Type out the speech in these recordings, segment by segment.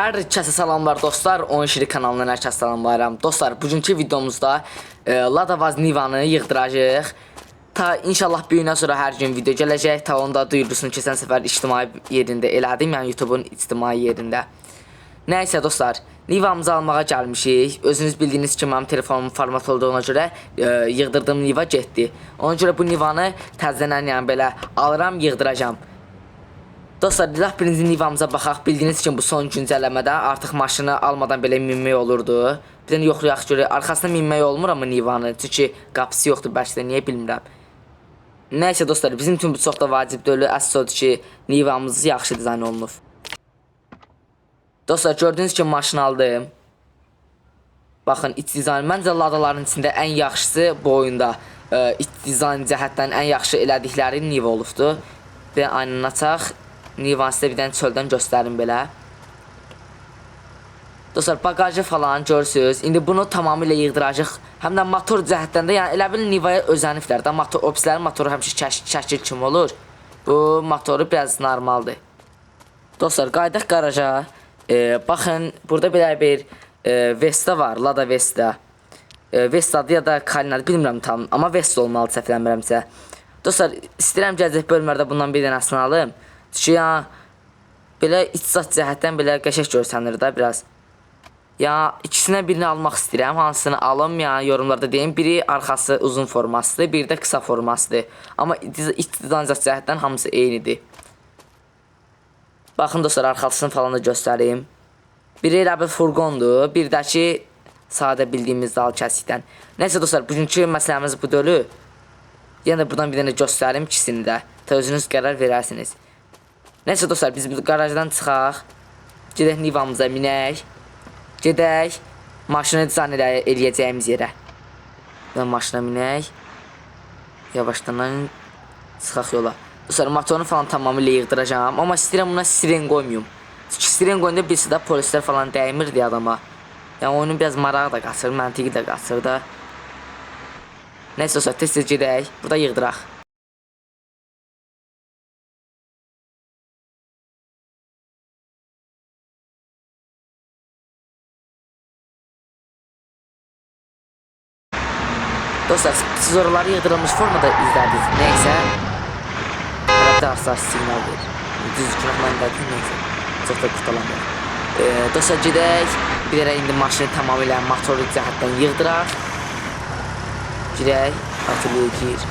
Hər kəsə salamlar dostlar. 10 şiri kanalından hər kəsə salamlayıram. Dostlar, bugünkü videomuzda e, Lada Vaz Nivanı yığdıracağıq. Ta inşallah bir gündən sonra hər gün video gələcək. Ta onda duyurusunu keçən səfər ictimai yerində elədim, yəni YouTube-un ictimai yerində. Nəysə dostlar, Nivamızı almağa gəlmişik. Özünüz bildiyiniz kimi mənim telefonumun format olduğuna görə e, yığdırdığım Niva getdi. Ona görə bu Nivanı təzədən yəni belə alıram, yığdıracağam. Dostlar, lap birinci nivamıza baxaq. Bildiyiniz kimi bu son güncəlləmədə artıq maşını almadan belə minmək olurdu. Bir dənə yoxlayaq görə arxasına minmək olmur amma nivanı. Çünki qapısı yoxdur bəlkə də niyə bilmirəm. Nəysə dostlar, bizim üçün bu çox da vacib deyil. Əsas odur ki, nivamız yaxşı dizayn olunub. Dostlar, gördüyünüz kimi maşını aldım. Baxın, iç dizayn məncə ladaların içində ən yaxşısı bu oyunda e, iç dizayn cəhətdən ən yaxşı elədikləri Niva olubdu. Və aynını açaq. Nivan sizə bir dənə çöldən göstərim belə. Dostlar, bagajı falan görürsüz. İndi bunu tamamilə yığdıracaq. Həm də motor cəhətdən də, yəni elə bil Nivaya özəniblər də. Motor, opislərin motoru həmişə şəkil kimi olur. Bu motoru biraz normaldır. Dostlar, qaydaq qaraja. E, baxın, burada belə bir e, Vesta var, Lada Vesta. E, Vesta'dır ya da Kalinadır, bilmirəm tam. Amma Vesta olmalı səhv eləmirəmsə. Dostlar, istəyirəm gələcək bölmələrdə bundan bir dənəsini alım. Çünki ya belə iqtisad cəhətdən belə qəşəng görsənir də biraz. Ya ikisindən birini almaq istəyirəm. Hansını alım ya yorumlarda deyin. Biri arxası uzun formasıdır, biri də qısa formasıdır. Amma iqtisad cəhətdən hamısı eynidir. Baxın dostlar, arxasını falan da göstərim. Biri elə bir furqondur, bir də ki sadə bildiyimiz dal kəsikdən. Nəysə dostlar, bugünkü məsələmiz bu dölü. Yəni buradan bir dənə göstərim ikisini də. Ta özünüz qərar verərsiniz. Nəysə dostlar, biz qarajdan çıxaq. Gedək Nivamıza minək. Gedək maşını dizayn elə eləyəcəyimiz yerə. Və maşına minək. Yavaşdan çıxaq yola. Dostlar, motorunu falan tamamilə yığdıracağam. Amma istəyirəm buna siren qoymayım. Çünki siren qoyunda bilsə də polislər falan dəymirdi adama. Yəni oyunun biraz marağı da qaçır, məntiqi də qaçır da. Nəysə dostlar, tez-tez gedək. Burada yığdıraq. Dostlar, siz oraları yığdırılmış formada izlədiniz. Neysə, Rəbdə arsaq siqnal verir. Düz günah məndədir, neysə. Çox da qurtalamıyor. Ee, dostlar, gedək. Bir yerə indi maşını tamamilə motoru cəhətdən yığdıraq. Girək, atılıyor gir.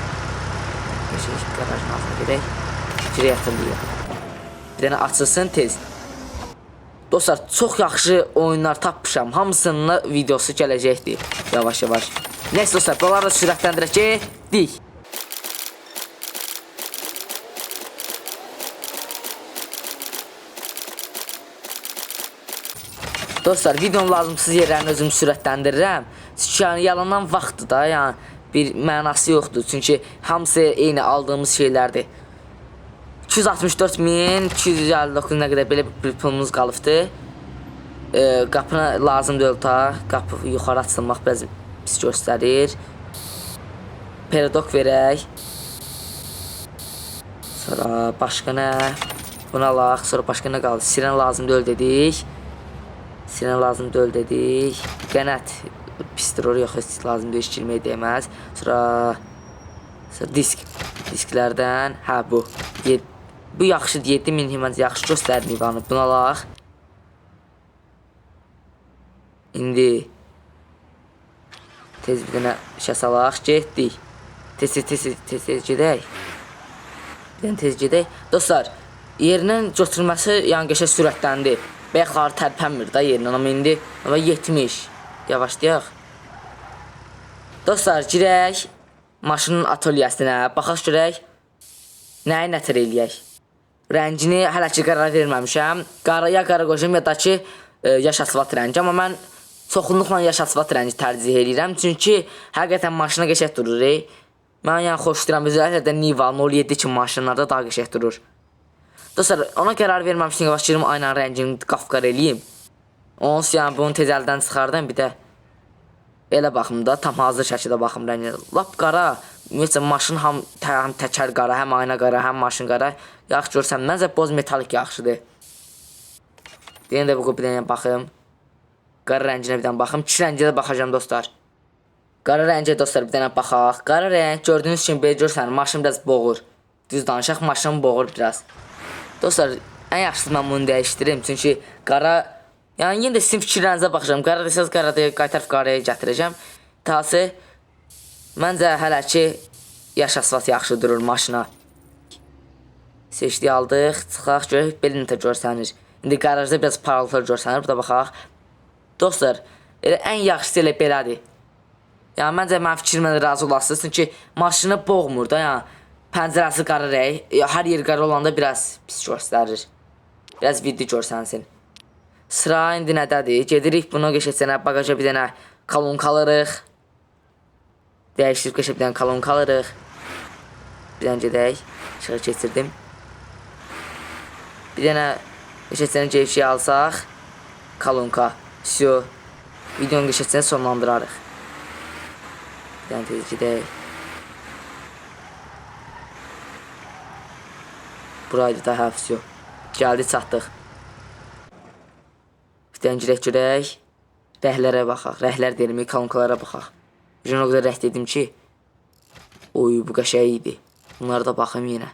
Geçək, qarajın altına gedək. Girək atılıyor. Bir dənə açılsın tez. Dostlar, çox yaxşı oyunlar tapmışam. Hamısının videosu gələcəkdir. Yavaş-yavaş. Neyse dostlar, buraları da sürətləndirəcək. Dostlar, videonun lazımsız yerlərini özüm sürətləndirirəm. Çünki yəni yalandan vaxtdır da, yəni bir mənası yoxdur. Çünki hamısı eyni aldığımız şeylərdir. 264 min 259 nə qədər belə bir pulumuz qalıbdı. E, qapını lazım deyil ta. Qapı yuxarı açılmaq biraz pis göstərir. Peridok verək. Sonra başqa nə? Buna alaq. Sonra başqa nə qaldı? Siren lazım deyil dedik. Siren lazım deyil dedik. Qənət pisdir oraya yox heç lazım deyil girmək deməz. Sonra sonra disk disklərdən hə bu. Yed, bu yaxşı 7000 himəncə yaxşı göstərir Nivanı. Bunu alaq. İndi tez bir dənə işə salaq, getdik. Tez tez tez tez tez gedək. Bir dənə tez gedək. Dostlar, yerindən götürməsi qəşəng sürətləndi. Bəyəxları tərpənmir da yerindən amma indi amma 70. Yavaşlayaq. Dostlar, girək maşının atölyesinə, baxaq görək nəyi nətər eləyək. Rəngini hələ ki qərar verməmişəm. Qara ya qara qoşum ya da ki e, yaş asfalt rəngi, amma mən çoxunluqla yaş asfalt rəngi tərcih edirəm. Çünki həqiqətən maşına qəşəng durur. E. Mən yəni xoşlayıram. Özəlliklə də Niva 07 kimi maşınlarda daha qəşəng durur. Dostlar, ona qərar verməmişdim. Yavaşlayım aynan rəngini qafqar eləyim. Onsuz yəni bunu tez əldən çıxardım. Bir də elə baxım da tam hazır şəkildə baxım rənginə. Lap qara. Ümumiyyətlə maşın həm, tə, həm təkər qara, həm ayna qara, həm maşın qara. Yaxşı görsəm, məncə boz metalik yaxşıdır. Dənə də bu dənə baxım. Qara rənginə bir dənə baxım. İki rəngə də baxacağam dostlar. Qara rəngə dostlar bir dənə baxaq. Qara rəng gördüyünüz kimi belə görsən maşın biraz boğur. Düz danışaq maşın boğur biraz. Dostlar ən yaxşısı mən bunu dəyişdirim. Çünki qara yəni yenə də sizin fikirlərinizə baxacağam. Qara desəz qara deyə qaytarıb qaraya gətirəcəm. Tası məncə hələ ki yaş asfalt yaxşı durur maşına. Seçdi aldıq. Çıxaq görək belə necə görsənir. İndi qarajda biraz parıltı görsənir. Burada baxaq. Dostlar, elə ən yaxşısı elə belədir. Yəni məncə mənim fikrimlə də razı olasınız. Çünki maşını boğmur da, yəni pəncərəsi qara rəng, hər yer qara olanda biraz pis göstərir. Biraz viddi görsənsin. Sıra indi nədədir? Gedirik bunu keçəcənə bagaja bir dənə kalonka alırıq. Dəyişdirib keçə bir dənə kalonka alırıq. Bir dənə gedək. İşığı keçirdim. Bir dənə keçəcənə gevşiyi alsaq. Kalonka. Всё. Videonun keçəcəni sonlandırarıq. Bir dənə tez gedək. Buraydı da hə, всё. Gəldi çatdıq. Bir dənə girək görək. Rəhlərə baxaq. Rəhlər deyirəm, kalonkalara baxaq. Jön o qədər rəh dedim ki, oy bu qəşəng idi. Bunlara da baxım yenə.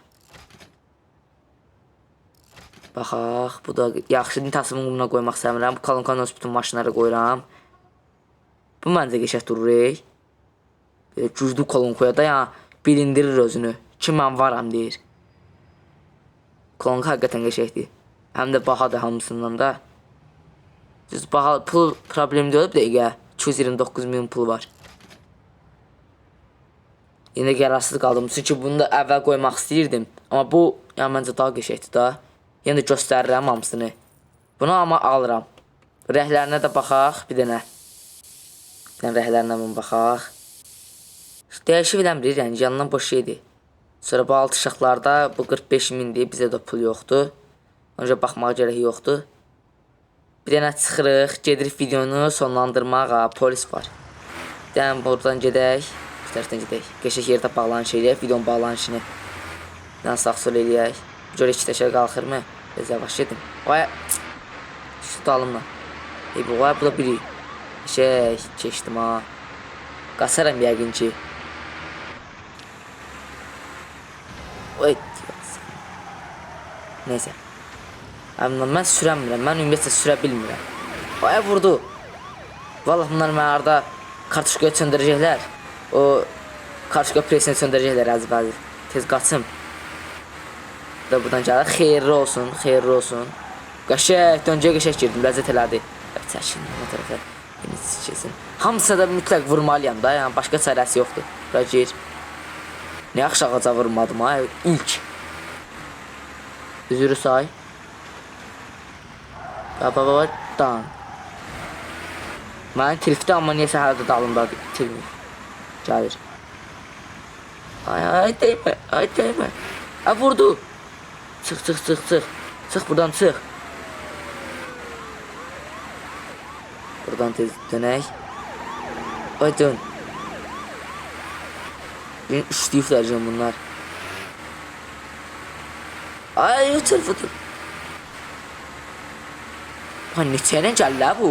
Baxaq, bu da yaxşı tasımını buna qoymaq istəmirəm. Bu kalonkanın öz bütün maşınlara qoyuram. Bu məncə qəşəng durur. Belə güclü kolonkaya da ya bilindirir özünü. Ki mən varam deyir. Kolonka həqiqətən qəşəngdir. Həm də bahadır hamısından da. Düz baha pul problemi deyil bir dəqiqə. 229 min pul var. Yenə qərarsız qaldım. Çünki bunu da əvvəl qoymaq istəyirdim. Amma bu yəni məncə daha qəşəngdir da. Yenə də göstərirəm hamısını. Bunu amma alıram. Rəhlərinə də baxaq bir dənə. Bir dənə rəhlərinə bunu baxaq. Dəyişib eləmirik, yəni yanından boş şeydir. Sonra bu alt işıqlarda bu 45 mindir, bizə də pul yoxdur. Onca baxmağa gərək yoxdur. Bir dənə çıxırıq, gedirik videonu sonlandırmağa, polis var. Bir dənə buradan gedək, bu tərəfdən gedək. Qəşək yerdə bağlanış eləyək, videonun bağlanışını. Bir dənə sağ sol eləyək. Görək iki təkər qalxırmı? Yavaş gedin. Vay, şu dalımla. Ey bu vay, bu da biri. Şey, keçdim ha. Qasaram yəqin ki. Oy. Neyse. Amma mən sürəmirəm. Mən ümumiyyətlə sürə bilmirəm. Ay vurdu. Vallahi bunlar mənə arada kartuşkaya söndürəcəklər. O kartuşka presini söndürəcəklər əzbəli. Tez qaçım. Da buradan gəlir. Xeyirli olsun, xeyirli olsun. Qəşəng, döncəyə qəşəng girdim, ləzzət elədi. Çəkin, bu tərəfə. Beni sikəsin. Hamısına da mütləq vurmalıyam da, yəni başqa çarəsi yoxdur. Bura gir. Ne yaxşı ağaca vurmadım ha ilk. Üzürü say. Baba baba dan. Mənim tilifdə amma niyəsə hələ də dalımdadır tilif. Gəlir. Ay ay değmə, ay değmə. Ha vurdu. Çıx çıx çıx çıx. Çıx buradan çıx. Buradan tez dönək. Ay dön. Beni üçleyip vereceğim bunlar. Ay telefonu. Ha neçəyə gəllə bu?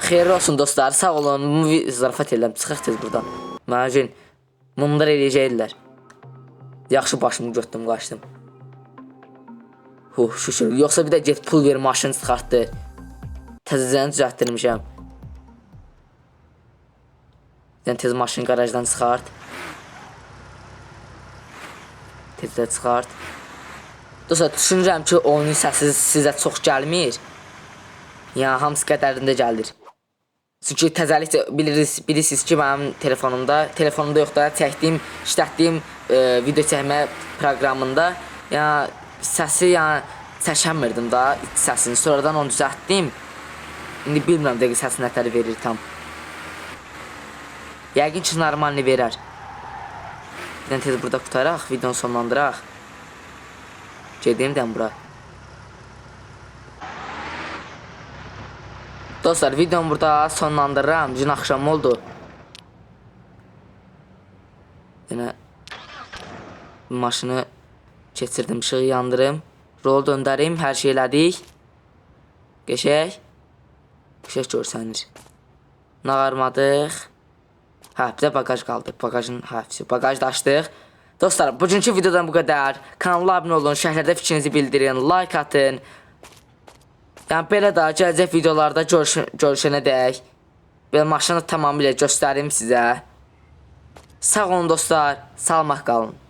Xeyirli olsun dostlar, sağ olun. Bu zarafat edirəm. Çıxaq tez buradan. Mənə üçün mumlar eləyəcəklər. Yaxşı başımı götdüm, qaçdım. Huh, şükür. Yoxsa bir də get pul ver, maşın çıxartdı. Təzədən düzəltdirmişəm. Sən tez maşını qarajdan çıxart. Tezdə çıxart. Dostlar, düşünürəm ki, oyunun səsi sizə çox gəlmir. Yəni hamısı qədərində gəlir. Çünki təzəlikcə bilirsiniz ki, mənim telefonumda, telefonumda yox da çəkdiyim, işlətdiyim e, video çəkmə proqramında yəni səsi yəni çəkəmirdim da iç səsini. Sonradan onu düzəltdim. İndi bilmirəm dəqiq səsi nətər verir tam. Yəqin ki, normalni verər. Bir tez burada qutaraq, videonu sonlandıraq. Gedim dən bura. Dostlar, videomu burada sonlandırıram. Dün axşam oldu. Yenə maşını keçirdim, işığı yandırım. Rol döndərim, hər şey elədik. Qəşəng. Qəşəng görsənir. Nağarmadıq. Hə, bir də bagaj qaldı. Bagajın hə, bagaj da açdıq. Dostlar, bugünkü videodan bu qədər. Kanala abunə olun, şərhlərdə fikrinizi bildirin, like atın. Yəni belə daha gələcək videolarda görüş görüşənə dək. Belə maşını tamamilə göstərim sizə. Sağ olun dostlar, salamat qalın.